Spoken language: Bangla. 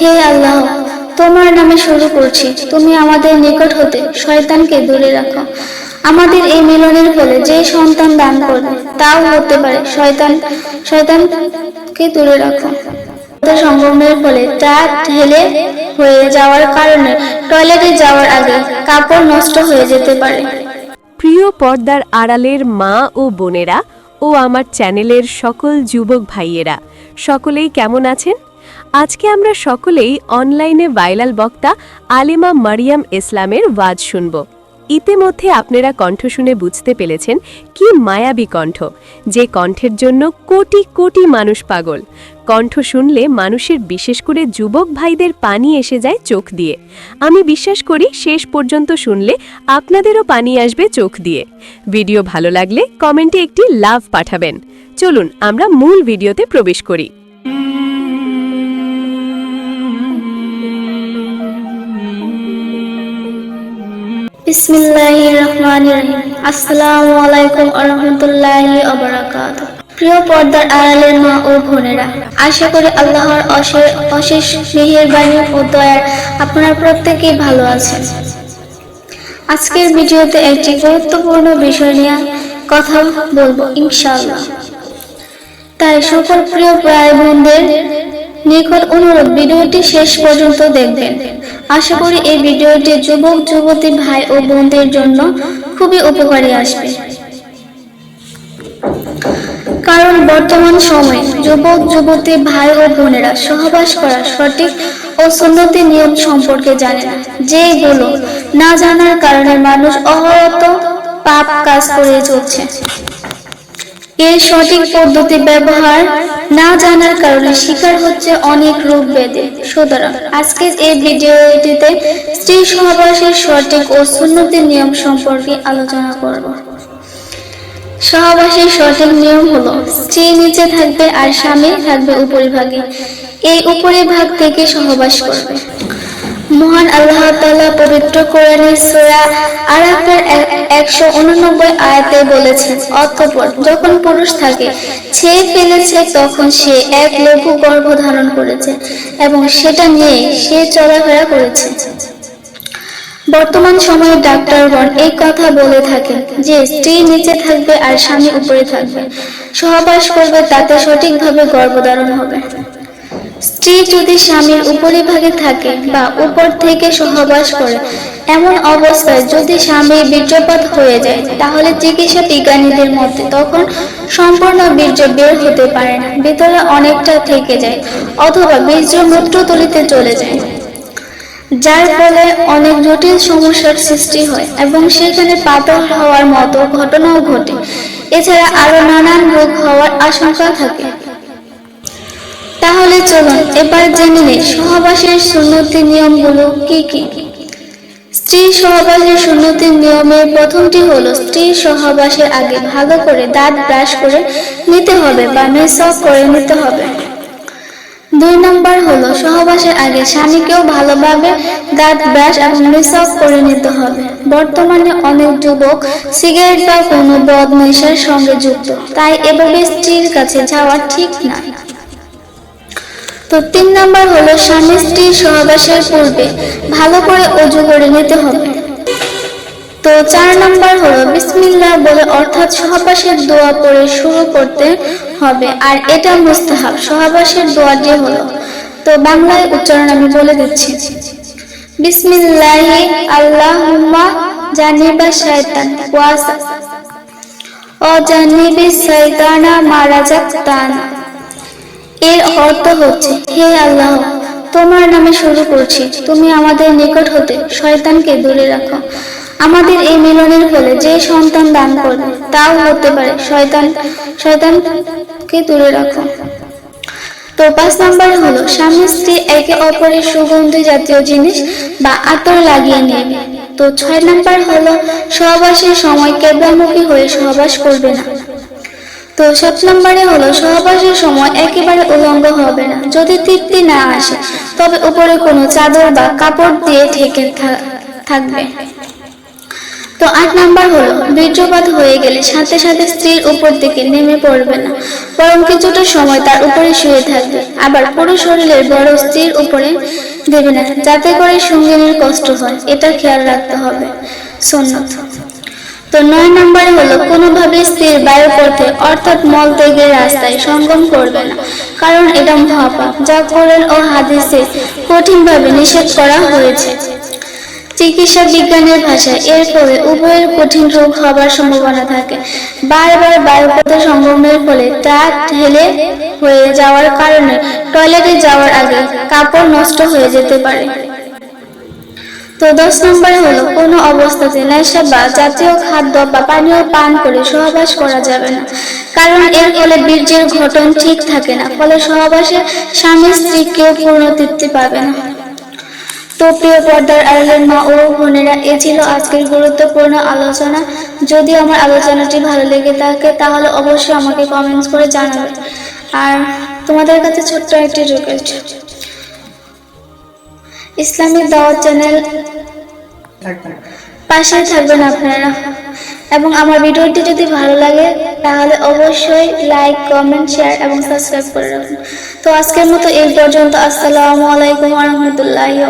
হে আল্লাহ, তোমার নামে শুরু করছি। তুমি আমাদের নিকট হতে শয়তানকে দূরে রাখো। আমাদের এই মিলনের ফলে যে সন্তান দান করবে, তাও হতে পারে শয়তান শয়তানকে দূরে রাখো। সঙ্গমের ফলে তা ঢেলে হয়ে যাওয়ার কারণে টয়লেটে যাওয়ার আগে কাপড় নষ্ট হয়ে যেতে পারে। প্রিয় পর্দার আড়ালের মা ও বোনেরা ও আমার চ্যানেলের সকল যুবক ভাইয়েরা, সকলেই কেমন আছেন? আজকে আমরা সকলেই অনলাইনে ভাইরাল বক্তা আলেমা মারিয়াম ইসলামের ওয়াজ শুনব। ইতিমধ্যে আপনারা কণ্ঠ শুনে বুঝতে পেরেছেন কি মায়াবী কণ্ঠ, যে কণ্ঠের জন্য কোটি কোটি মানুষ পাগল। কণ্ঠ শুনলে মানুষের বিশেষ করে যুবক ভাইদের পানি এসে যায় চোখ দিয়ে। আমি বিশ্বাস করি শেষ পর্যন্ত শুনলে আপনাদেরও পানি আসবে চোখ দিয়ে। ভিডিও ভালো লাগলে কমেন্টে একটি লাভ পাঠাবেন। চলুন আমরা মূল ভিডিওতে প্রবেশ করি। আসসালামু আলাইকুম ওয়া রাহমাতুল্লাহি প্রিয় পর্দার আড়ালের মা ও বোনেরা, আশা করি আল্লাহর অশেষ মেহেরবানি ও দয়ার আপনারা প্রত্যেকেই ভালো আছেন। আজকের ভিডিওতে একটি গুরুত্বপূর্ণ বিষয় নিয়ে কথা বলব ইনশাআল্লাহ। তাই সকল প্রিয় প্রায় বোনদের নিকট অনুরোধ, ভিডিওটি শেষ পর্যন্ত দেখবেন। আশা করি এই ভিডিওটি যুবক, যুবতী ভাই ও বোনদের জন্য খুবই উপকারী আসবে। কারণ বর্তমান সময়ে যুবক, যুবতী ভাই ও বোনেরা সহবাস করা সঠিক ও সুন্নতি নিয়ম সম্পর্কে জানে না। যেগুলো না জানার কারণে মানুষ অহরত পাপ কাজ করে চলছে। এর সঠিক পদ্ধতি ব্যবহার না জানার কারণে শিকার হচ্ছে অনেক রোগ ব্যাধি। সুতরাং আজকের এই ভিডিওটিতে স্ত্রী সহবাসের সঠিক ও সুন্নতি নিয়ম সম্পর্কে আলোচনা করব। সহবাসের সঠিক নিয়ম হলো, স্ত্রী নিচে থাকবে আর স্বামী থাকবে উপরিভাগে। এই উপরিভাগ থেকে সহবাস করবে। মহান আল্লাহ তাআলা পবিত্র কোরআনের সূরা আরাফের একশো উননব্বই আয়াতে বলেছেন, অতঃপর যখন পুরুষ থাকে ছেয়ে ফেলেছে, তখন সে এক লঘু গর্ভ ধারণ করেছে এবং সেটা নিয়ে সে চলাফেরা করেছে। বর্তমান সময়ে ডাক্তারগণ এই কথা বলে থাকেন যে, স্ত্রী নিচে থাকবে আর স্বামী উপরে থাকবে। সহবাস করবে, তাতে সঠিকভাবে গর্ভধারণ হবে। স্ত্রী যদি স্বামীর উপরিভাগে থাকে বা উপর থেকে সহবাস করে, এমন অবস্থায় যদি স্বামীর বীর্যপাত হয়ে যায়, তাহলে চিকিৎসা বিজ্ঞানীদের মতে তখন সম্পূর্ণ বীর্য বের হতে পারে না, ভেতরে অনেকটা থেকে যায় অথবা বীর্য মূত্রতলিতে চলে যায়। যার ফলে অনেক জটিল সমস্যার সৃষ্টি হয় এবং সেখানে পাতল হওয়ার মতো ঘটনাও ঘটে। এছাড়া আরও নানান রোগ হওয়ার আশঙ্কা থাকে। তাহলে চলুন এবার জেনে নেই সহবাসের সুন্নতি নিয়মগুলো কি কি। স্ত্রী সহবাসের সুন্নতির নিয়মের প্রথমটি হলো স্ত্রী সহবাসের আগে ভালো করে দাঁত ব্রাশ করে নিতে হবে বা মেসক করে নিতে হবে। দুই নম্বর হলো সহবাসের আগে স্বামীকেও ভালোভাবে দাঁত ব্রাশ এবং মেসক করে নিতে হবে। বর্তমানে অনেক যুবক সিগারেট বা কোনো বদ নেশার সঙ্গে যুক্ত, তাই এভাবে স্ত্রীর কাছে যাওয়া ঠিক না। তো তিন নম্বর হলো স্বামী স্ত্রী সহবাসের পূর্বে ভালো করে অজু করে নিতে হবে। তো চার নম্বর হলো বিসমিল্লাহ বলে অর্থাৎ সহবাসের দোয়া পড়ে শুরু করতে হবে, আর এটা মুস্তাহাব। সহবাসের দোয়াটি হলো। তো বাংলায় উচ্চারণ আমি বলে দিচ্ছি। বিসমিল্লাহি আল্লাহুম্মা জানিবা শয়তান ওয়াসা। ও জানিবি শয়তানা মারাজাকতানা। এর অর্থ হচ্ছে, হে আল্লাহ, তোমার নামে শুরু করছি। তুমি আমাদের নিকট হতে শয়তানকে দূরে রাখো। আমাদের এই মিলনের ফলে যে সন্তান দান করবে, তাও হতে পারে শয়তান, শয়তানকে দূরে রাখো। তো পাঁচ নম্বরে হলো, স্বামী স্ত্রী একে অপরের সুগন্ধি জাতীয় জিনিস বা আতর লাগিয়ে নেবে। তো ছয় নাম্বার হলো, সহবাসের সময় কেবলামুখী হয়ে সহবাস করবে না। তো সাত নম্বরে হলো, সহবাসের সময় একেবারে উলঙ্গ হবে না। যদি তৃপ্তি না আসে, তবে উপরে কোনো চাদর বা কাপড় দিয়ে ঢেকে থাকবে। তো আট নাম্বার হলো, বীর্যপাত হয়ে গেলে সাথে সাথে স্ত্রীর উপর থেকে নেমে পড়বে না, বরং কিছুটা সময় তার উপরে শুয়ে থাকবে। আবার পুরো শরীরের বড় স্ত্রীর উপরে দেবে না, যাতে করে সঙ্গিনীর কষ্ট হয়, এটা খেয়াল রাখতে হবে। সন্ন্যত। তো নয় নম্বরে হলো, কোনোভাবে স্ত্রীর বায়ু পথে অর্থাৎ মল ত্যাগের রাস্তায় সঙ্গম করবে না। কারণ এটা মহাপাপ, যা কোরআন ও হাদিসে কঠিনভাবে নিষেধ করা হয়েছে। চিকিৎসা বিজ্ঞানের ভাষায় এর ফলে উভয়ের কঠিন রোগ হবার সম্ভাবনা থাকে। বারবার বায়ুপথে সঙ্গমের ফলে তা ঢেলে হয়ে যাওয়ার কারণে টয়লেটে যাওয়ার আগে কাপড় নষ্ট হয়ে যেতে পারে। তো দশ নম্বরে হলো, কোনো অবস্থাতে নেশা বা জাতীয় খাদ্য বা পানীয় পান করে সহবাস করা যাবে না। কারণ এর ফলে বীর্যের ঘটন ঠিক থাকে না, ফলে সহবাসে স্বামী স্ত্রী কেউ পূর্ণ তৃপ্তি পাবে না। তো প্রিয় পর্দার আড়ালের মা ও বোনেরা, এ ছিল আজকের গুরুত্বপূর্ণ আলোচনা। যদি আমার আলোচনাটি ভালো লেগে থাকে, তাহলে অবশ্যই আমাকে কমেন্টস করে জানাবে। আর তোমাদের কাছে ছোট্ট একটি রিকোয়েস্ট। ইসলামিক দাওয়াত চ্যানেল। পাশে থাকবেন আপনারা। এবং আমার ভিডিওটি যদি ভালো লাগে, তাহলে অবশ্যই লাইক কমেন্ট শেয়ার এবং সাবস্ক্রাইব করে রাখুন। তো আজকের মতো এই পর্যন্ত। আসসালামু আলাইকুম রহমতুল্লাহি